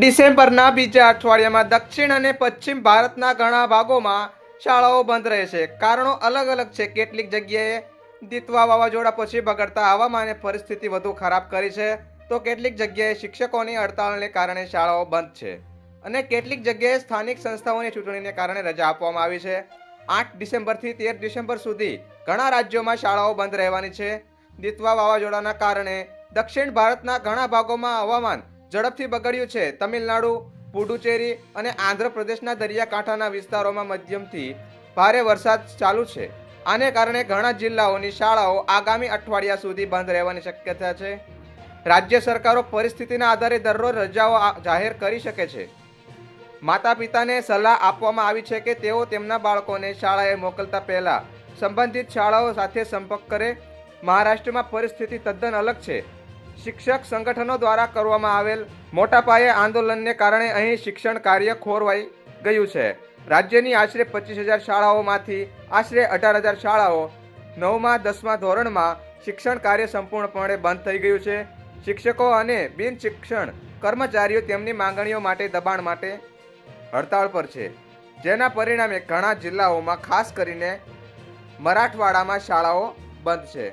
ડિસેમ્બરના બીજા અઠવાડિયામાં દક્ષિણ અને પશ્ચિમ ભારતના ઘણા ભાગોમાં શાળાઓ બંધ રહેશે. કારણો અલગ અલગ છે. કેટલીક જગ્યાએ દીતવા વાવાઝોડા પછી બગડતા હવામાને પરિસ્થિતિ વધુ ખરાબ કરી છે. તો કેટલીક જગ્યાએ શિક્ષકોની હડતાળને કારણે શાળાઓ બંધ છે. અને કેટલીક જગ્યાએ સ્થાનિક સંસ્થાઓની ચૂંટણીને કારણે રજા આપવામાં આવી છે. આઠ ડિસેમ્બરથી તેર ડિસેમ્બર સુધી ઘણા રાજ્યોમાં શાળાઓ બંધ રહેવાની છે. દીતવા વાવાઝોડાના કારણે દક્ષિણ ભારતના ઘણા ભાગોમાં હવામાન ઝડપથી બગડ્યું છે. તમિલનાડુ, પુડુચેરી અને આંધ્રપ્રદેશના દરિયાકાંઠાના વિસ્તારોમાં મધ્યમથી ભારે વરસાદ ચાલુ છે. આને કારણે ઘણા જિલ્લાઓની શાળાઓ આગામી અઠવાડિયા સુધી બંધ રહેવાની શક્યતા છે. રાજ્ય સરકારો પરિસ્થિતિના આધારે દરરોજ રજાઓ જાહેર કરી શકે છે. માતા પિતાને સલાહ આપવામાં આવી છે કે તેઓ તેમના બાળકોને શાળાએ મોકલતા પહેલા સંબંધિત શાળાઓ સાથે સંપર્ક કરે. મહારાષ્ટ્રમાં પરિસ્થિતિ તદ્દન અલગ છે. શિક્ષક સંગઠનો દ્વારા કરવામાં આવેલ મોટા પાયે આંદોલનને કારણે અહીં શિક્ષણ કાર્ય ખોરવાઈ ગયું છે. રાજ્યની આશરે પચીસ હજાર શાળાઓમાંથી આશરે અઢાર હજાર શાળાઓ નવમા, દસમા ધોરણમાં શિક્ષણ કાર્ય સંપૂર્ણપણે બંધ થઈ ગયું છે. શિક્ષકો અને બિન શિક્ષણ કર્મચારીઓ તેમની માંગણીઓ માટે દબાણ માટે હડતાળ પર છે. જેના પરિણામે ઘણા જિલ્લાઓમાં ખાસ કરીને મરાઠવાડામાં શાળાઓ બંધ છે.